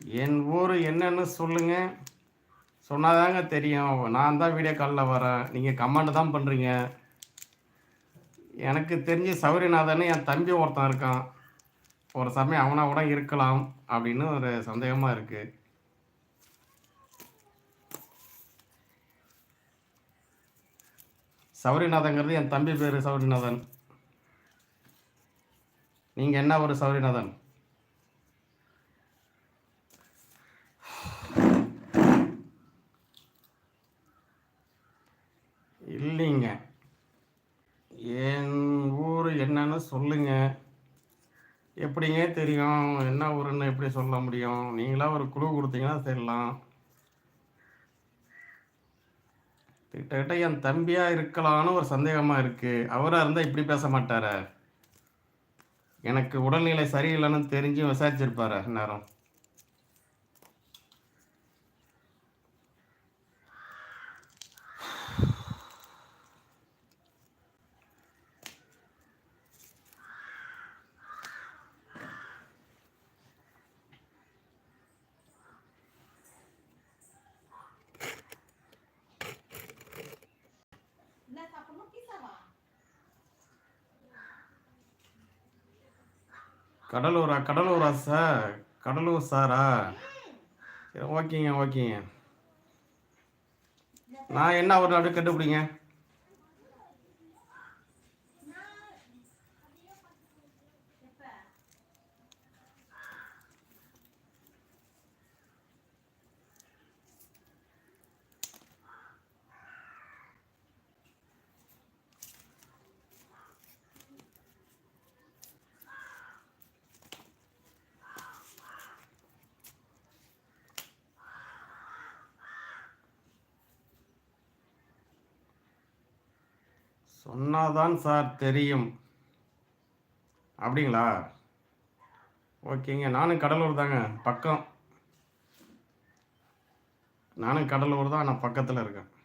என் ஊர் என்னன்னு சொல்லுங்க. சொன்னாதாங்க தெரியும். நான் தான் வீடியோ காலில் வரேன். நீங்கள் கமெண்ட் தான் பண்ணுறீங்க எனக்கு தெரிஞ்சு சௌரியநாதன் என் தம்பி ஒருத்தன் இருக்கான். ஒரு சமயம் அவனா கூட இருக்கலாம் அப்படின்னு ஒரு சந்தேகமாக இருக்குது சௌரிநாதங்கிறது என் தம்பி பேர் சௌரிநாதன் நீங்கள் என்ன ஒரு சௌரிநாதன் இல்லைங்க என் ஊர் சொல்லுங்கள் சொல்லுங்க. எப்படிங்க தெரியும்? என்ன ஊருன்னு எப்படி சொல்ல முடியும்? நீங்களா ஒரு குழு கொடுத்தீங்கன்னா தெரியலாம் கிட்டத்தட்ட என் தம்பியா இருக்கலாம்னு ஒரு சந்தேகமா இருக்கு. அவரா இருந்தா இப்படி பேச மாட்டாரே? எனக்கு உடல்நிலை சரியில்லைன்னு தெரிஞ்சு விசாரிச்சிருப்பாரு நேரம்? கடலூரா கடலூரா சார் கடலூர் சாரா சரி ஓகேங்க ஓகேங்க. நான் என்ன ஒரு அப்படியே கண்டுபிடிங்க? சொன்னாதான் சார் தெரியும். அப்படிங்களா? ஓகேங்க. நானும் கடலூர் தாங்க. பக்கம். நானும் கடலூர் தான் நான் பக்கத்தில் இருக்கேன்.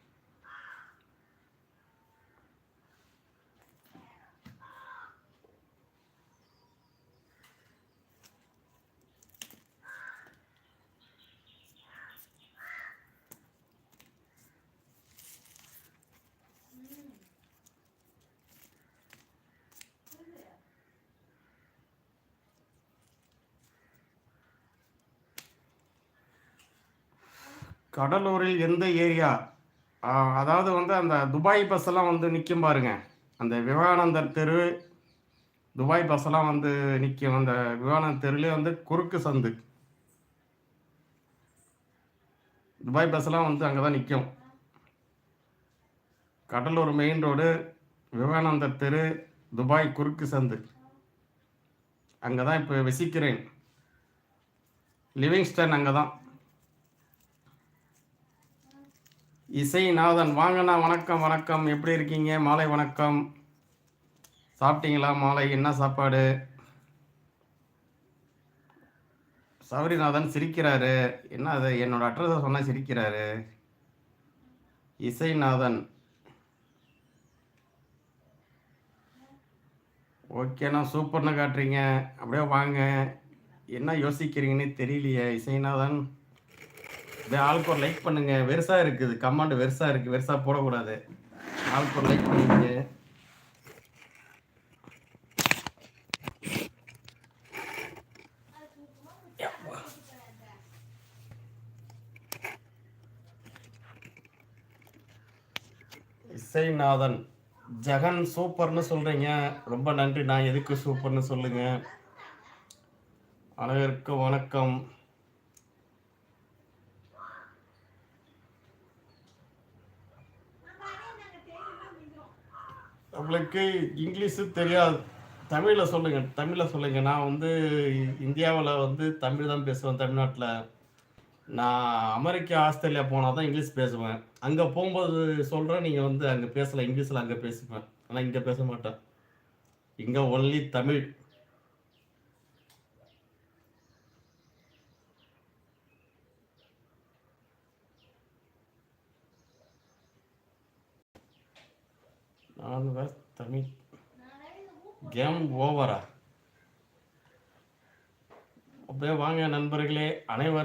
கடலூரில் எந்த ஏரியா? அதாவது வந்து அந்த துபாய் பஸ் எல்லாம் வந்து நிற்கும் பாருங்க. அந்த விவேகானந்தர் தெரு துபாய் பஸ் எல்லாம் வந்து நிற்கும் அந்த விவேகானந்தர் தெருலேயே வந்து குறுக்கு சந்து. துபாய் பஸ் எல்லாம் வந்து அங்கே தான் நிற்கும் கடலூர் மெயின் ரோடு விவேகானந்தர் தெரு துபாய் குறுக்கு சந்து. அங்கே தான் இப்போ வசிக்கிறேன். லிவிங்ஸ்டன் அங்கே தான். இசைநாதன் வாங்கண்ணா வணக்கம் வணக்கம். எப்படி இருக்கீங்க? மாலை வணக்கம். சாப்பிட்டீங்களா? மாலை. என்ன சாப்பாடு? சௌரிநாதன் சிரிக்கிறாரு. என்ன அது? என்னோட அட்ரஸை சொன்னால் சிரிக்கிறாரு. இசைநாதன். ஓகேண்ணா சூப்பர்னு காட்டுறீங்க. அப்படியே வாங்க. என்ன யோசிக்கிறீங்கன்னு தெரியலையே. இசைநாதன். ஆல்கோர் லைக் பண்ணுங்க. வெறுசா இருக்குது. கமாண்ட் வெறுசா இருக்கு. வெறுசா போடக்கூடாது. ஆல்கோர் லைக் பண்ணிக்கங்க இசைநாதன் ஜெகன் சூப்பர்னு சொல்றீங்க. ரொம்ப நன்றி. நான் எதுக்கு சூப்பர்னு சொல்லுங்க? அனைவருக்கும் வணக்கம். நம்மளுக்கு இங்கிலீஷு தெரியாது. தமிழில் சொல்லுங்க தமிழில் சொல்லுங்க. நான் வந்து இந்தியாவில் வந்து தமிழ் தான் பேசுவேன் தமிழ்நாட்டில். நான் அமெரிக்கா ஆஸ்திரேலியா போனால் தான் இங்கிலீஷ் பேசுவேன். அங்கே போகும்போது சொல்கிறேன் நீங்கள் வந்து அங்கே பேசலாம் இங்கிலீஷில் அங்கே பேசுவேன் ஆனால் இங்கே பேச மாட்டேன். இங்கே ஒன்லி தமிழ். நான் வேற தமிழ் கேம் ஓவரா அப்படியே வாங்க நண்பர்களே அனைவரும்